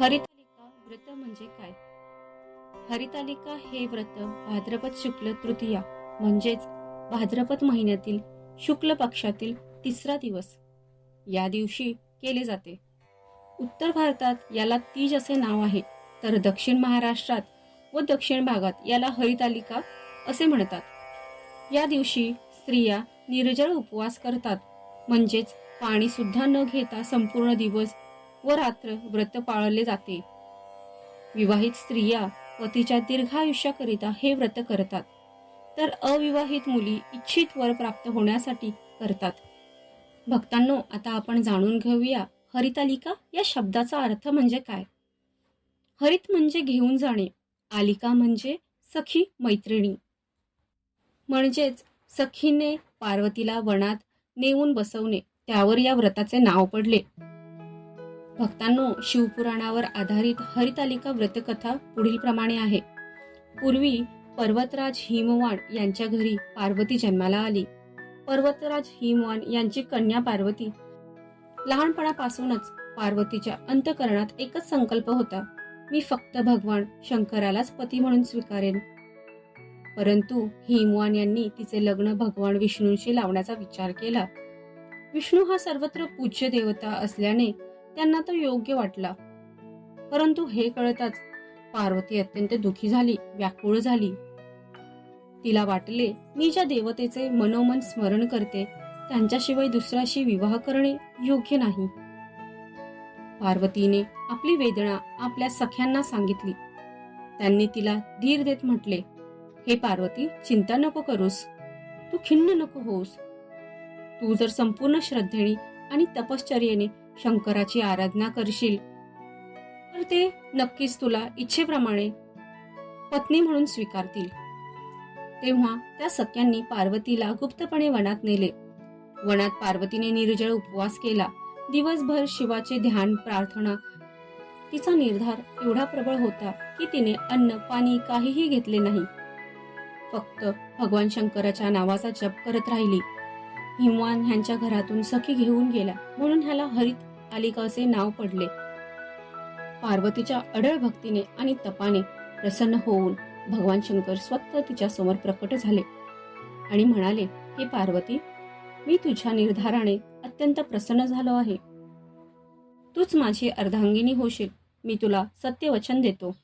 हरितालिका व्रत म्हणजे काय? हरितालिका हे व्रत भाद्रपद शुक्ल तृतीया म्हणजेच भाद्रपद महिन्यातील शुक्ल पक्षातील तिसरा दिवस. या दिवशी केले जाते. उत्तर भारतात याला तीज असे नाव आहे तर दक्षिण महाराष्ट्रात व दक्षिण भागात याला हरितालिका असे म्हणतात. या दिवशी स्त्रिया निर्जळ उपवास करतात म्हणजेच पाणी सुद्धा न घेता संपूर्ण दिवस व रात्र व्रत पाळले जाते. विवाहित स्त्रिया पतीच्या दीर्घायुष्याकरिता हे व्रत करतात. तर अविवाहित मुली इच्छित वर प्राप्त होण्यासाठी करतात. भक्तांनो आता आपण जाणून घेऊया हरितालिका या शब्दाचा अर्थ म्हणजे काय? हरित म्हणजे घेऊन जाणे आलिका म्हणजे सखी मैत्रिणी. म्हणजेच सखीने पार्वतीला वनात नेऊन बसवणे त्यावर या व्रताचे नाव पडले. भक्तांनो शिवपुराणावर आधारित हरितालिका व्रतकथा पुढील प्रमाणे आहे. पूर्वी पर्वतराज हिमवान यांच्या घरी पार्वती जन्माला आली. पर्वतराज हिमवान यांची कन्या पार्वती. लहानपणापासूनच पार्वतीच्या अंतकरणात एकच संकल्प होता. मी फक्त भगवान शंकरालाच पती म्हणून स्वीकारेन. परंतु हिमवान यांनी तिचे लग्न भगवान विष्णूंशी लावण्याचा विचार केला. विष्णू हा सर्वत्र पूज्य देवता असल्याने त्यांना तो योग्य वाटला. परंतु हे कळताच पार्वती अत्यंत दुखी झाली व्याकुळ झाली. तिला वाटले मी ज्या देवतेचे मनोमन स्मरण करते त्यांच्याशिवाय दुसऱ्याशी विवाह करणे योग्य नाही. पार्वतीने आपली वेदना आपल्या सख्यांना सांगितली. त्यांनी तिला धीर देत म्हटले हे पार्वती चिंता नको करूस. तू खिन्न नको होऊस. तू जर संपूर्ण श्रद्धेने आणि तपश्चर्येने शंकराची आराधना करशील. तर ते नक्कीच तुला इच्छेप्रमाणे पत्नी म्हणून स्वीकारतील. तेव्हा त्या सख्यांनी पार्वतीला गुप्तपणे वनात नेले. वनात पार्वतीने निर्जळ उपवास केला. दिवसभर शिवाचे ध्यान प्रार्थना तिचा निर्धार एवढा प्रबळ होता की तिने अन्न पाणी काहीही घेतले नाही. फक्त भगवान शंकराच्या नावाचा जप करत राहिली. हिमवान ह्यांच्या घरातून सखी घेऊन गेला म्हणून ह्याला हरित आलिका असे नाव पडले. पार्वतीच्या अडळ भक्तीने आणि तपाने प्रसन्न होऊन भगवान शंकर स्वतः तिच्या समोर प्रकट झाले आणि म्हणाले हे पार्वती मी तुझ्या निर्धाराने अत्यंत प्रसन्न झालो आहे. तूच माझी अर्धांगिनी होशील. मी तुला सत्य वचन देतो.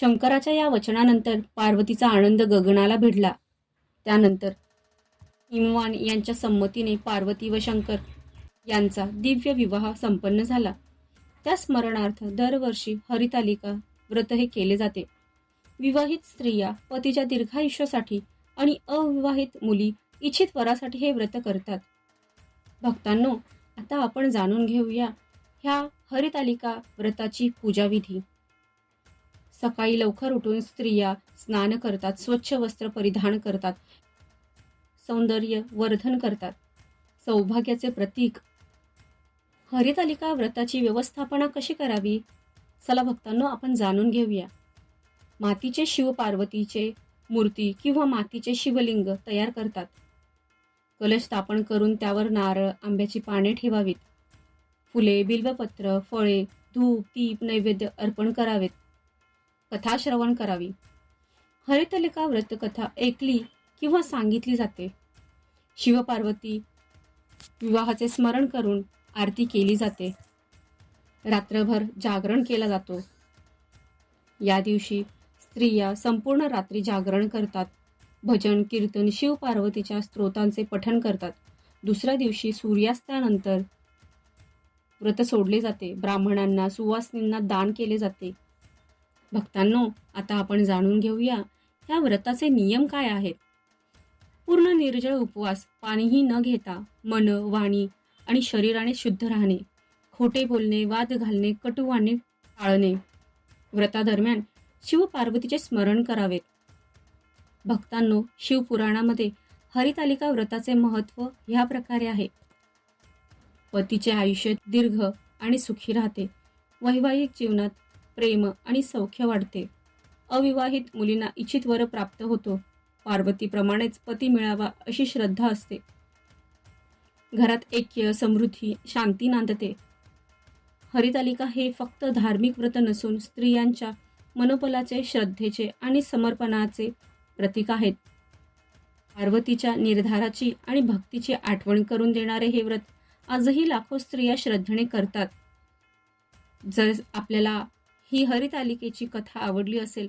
शंकराच्या या वचनानंतर पार्वतीचा आनंद गगनाला भिडला. त्यानंतर हिमवान यांच्या संमतीने पार्वती व शंकर यांचा दिव्य विवाह संपन्न झाला. त्या स्मरणार्थ दरवर्षी हरितालिका व्रत हे केले जाते. विवाहित स्त्रिया पतीच्या दीर्घायुष्यासाठी आणि अविवाहित मुली इच्छित वरासाठी हे व्रत करतात. भक्तांनो आता आपण जाणून घेऊया ह्या हरितालिका व्रताची पूजाविधी. सकाळी लवकर उठून स्त्रिया स्नान करतात स्वच्छ वस्त्र परिधान करतात. सौंदर्य वर्धन करतात. सौभाग्याचे प्रतीक. हरितालिका व्रताची व्यवस्थापना कशी करावी? चला भक्तांनो आपण जाणून घेऊया. मातीचे शिव पार्वतीचे मूर्ती किंवा मातीचे शिवलिंग तयार करतात. कलश स्थापन करून त्यावर नारळ आंब्याची पाने ठेवावीत. फुले बिल्वपत्र फळे धूप दीप नैवेद्य अर्पण करावेत. कथा श्रवण करावी. हरितलिका व्रतकथा ऐकली किंवा सांगितली जाते. शिवपार्वती विवाहाचे स्मरण करून आरती केली जाते. रात्रभर जागरण केला जातो. या दिवशी स्त्रिया संपूर्ण रात्री जागरण करतात. भजन कीर्तन शिवपार्वतीच्या स्त्रोतांचे पठण करतात. दुसऱ्या दिवशी सूर्यास्तानंतर व्रत सोडले जाते. ब्राह्मणांना सुवासिनींना दान केले जाते. भक्तांनो आता आपण जाणून घेऊया ह्या व्रताचे नियम काय आहेत? पूर्ण निर्जळ उपवास पाणीही न घेता मन वाणी आणि शरीराने शुद्ध राहणे खोटे बोलणे वाद घालणे कटुवाने टाळणे. व्रतादरम्यान शिवपार्वतीचे स्मरण करावेत. भक्तांनो शिवपुराणामध्ये हरितालिका व्रताचे महत्त्व ह्या प्रकारे आहे. पतीचे आयुष्य दीर्घ आणि सुखी राहते. वैवाहिक जीवनात प्रेम आणि सौख्य वाढते. अविवाहित मुलींना इच्छित वर प्राप्त होतो. पार्वतीप्रमाणेच पती मिळावा अशी श्रद्धा असते. घरात ऐक्य समृद्धी शांती नांदते. हरितालिका हे फक्त धार्मिक व्रत नसून स्त्रियांच्या मनोबलाचे श्रद्धेचे आणि समर्पणाचे प्रतीक आहेत. पार्वतीच्या निर्धाराची आणि भक्तीची आठवण करून देणारे हे व्रत आजही लाखो स्त्रिया श्रद्धेने करतात. जर आपल्याला ही हरितालिकेची कथा आवडली असेल